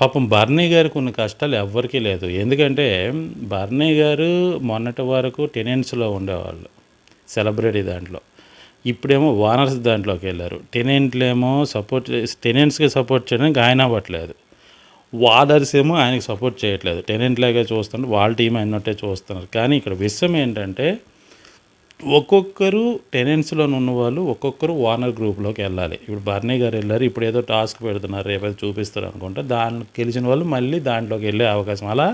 పాపం బర్నీ గారికి ఉన్న కష్టాలు ఎవ్వరికీ లేదు. ఎందుకంటే బర్నీ గారు మొన్నటి వరకు టెనెంట్స్లో ఉండేవాళ్ళు సెలబ్రిటీ దాంట్లో. ఇప్పుడేమో వానర్స్ దాంట్లోకి వెళ్ళారు. టెనెంట్లేమో సపోర్ట్ టెనెంట్స్కి సపోర్ట్ చేయడానికి ఆయన అవ్వట్లేదు. వాడర్స్ ఏమో ఆయనకి సపోర్ట్ చేయట్లేదు. టెనెంట్ చూస్తున్నారు చూస్తుంటే వాళ్ళ టీం అయినట్టే చూస్తున్నారు. కానీ ఇక్కడ విషయం ఏంటంటే ఒక్కొక్కరు టెనెంట్స్లో ఉన్న వాళ్ళు ఒక్కొక్కరు ఓనర్ గ్రూప్లోకి వెళ్ళాలి. ఇప్పుడు బర్నీ గారు వెళ్ళారు ఇప్పుడు ఏదో టాస్క్ పెడుతున్నారు రేపు చూపిస్తారు అనుకుంటే దాన్ని గెలిచిన వాళ్ళు మళ్ళీ దాంట్లోకి వెళ్ళే అవకాశం. అలా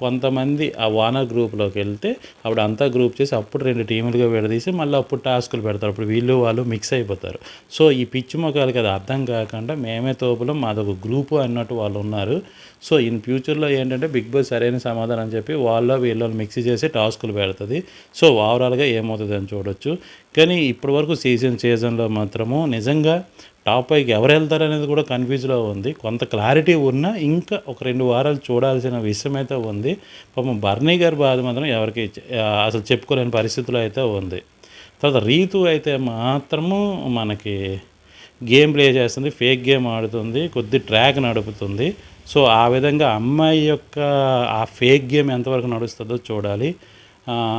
కొంతమంది ఆ వానర్ గ్రూప్లోకి వెళ్తే అప్పుడు అంతా గ్రూప్ చేసి అప్పుడు రెండు టీములుగా విడదీసి మళ్ళీ అప్పుడు టాస్కులు పెడతారు. అప్పుడు వీళ్ళు వాళ్ళు మిక్స్ అయిపోతారు. సో ఈ పిచ్చి మొక్కలకి అది అర్థం కాకుండా మేమే తోపులం మాదొక గ్రూపు అన్నట్టు వాళ్ళు ఉన్నారు. సో ఇన్ ఫ్యూచర్లో ఏంటంటే బిగ్ బాస్ సరైన సమాధానం చెప్పి వాళ్ళ వీళ్ళు మిక్స్ చేసి టాస్కులు పెడుతుంది. సో ఓవరాల్గా ఏమవుతుంది? అని చూడొచ్చు. కానీ ఇప్పటివరకు సీజన్ సీజన్లో మాత్రము నిజంగా టాప్ పైకి ఎవరు వెళ్తారు అనేది కూడా కన్ఫ్యూజ్లో ఉంది. కొంత క్లారిటీ ఉన్నా ఇంకా ఒక రెండు వారాలు చూడాల్సిన విషయం అయితే ఉంది. పాపం బర్నీ గారి బాధ మాత్రం ఎవరికి అసలు చెప్పుకోలేని పరిస్థితిలో అయితే ఉంది. తర్వాత రీతు అయితే మాత్రము మనకి గేమ్ ప్లే చేస్తుంది. ఫేక్ గేమ్ ఆడుతుంది. కొద్ది ట్రాక్ నడుపుతుంది. సో ఆ విధంగా అమ్మాయి యొక్క ఆ ఫేక్ గేమ్ ఎంతవరకు నడుస్తుందో చూడాలి.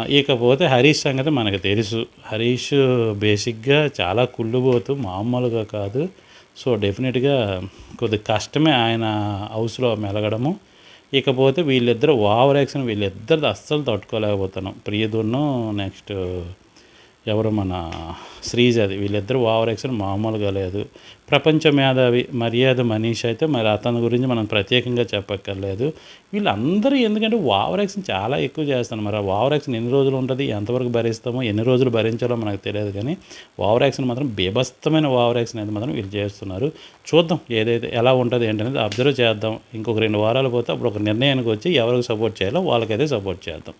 ఇకపోతే హరీష్ సంగతి మనకు తెలుసు. హరీష్ బేసిక్గా చాలా కుళ్ళుబోతు మామూలుగా కాదు. సో డెఫినెట్గా కొద్ది కష్టమే ఆయన హౌస్లో మెలగడము. ఇకపోతే వీళ్ళిద్దరు ఓవర్ యాక్షన్ వీళ్ళిద్దరు అస్సలు తట్టుకోలేకపోతున్నాం. ప్రియదును నెక్స్ట్ ఎవరు మన శ్రీజాది వీళ్ళిద్దరు ఓవర్ యాక్షన్ మామూలుగా లేదు. ప్రపంచ మేధావి మర్యాద మనీష్ అయితే మరి అతని గురించి మనం ప్రత్యేకంగా చెప్పక్కర్లేదు. వీళ్ళందరూ ఎందుకంటే ఓవర్ యాక్షన్ చాలా ఎక్కువ చేస్తాను మరి ఆ ఓవర్ యాక్షన్ ఎన్ని రోజులు ఉంటుంది ఎంతవరకు భరిస్తామో ఎన్ని రోజులు భరించాలో మనకు తెలియదు కానీ ఓవర్ యాక్షన్ మాత్రం బీభస్తమైన ఓవర్ యాక్షన్ అయితే మాత్రం వీళ్ళు చేస్తున్నారు. చూద్దాం ఏదైతే ఎలా ఉంటుంది ఏంటనేది అబ్జర్వ్ చేద్దాం. ఇంకొక రెండు వారాలు పోతే అప్పుడు ఒక నిర్ణయానికి వచ్చి ఎవరికి సపోర్ట్ చేయాలో వాళ్ళకైతే సపోర్ట్ చేద్దాం.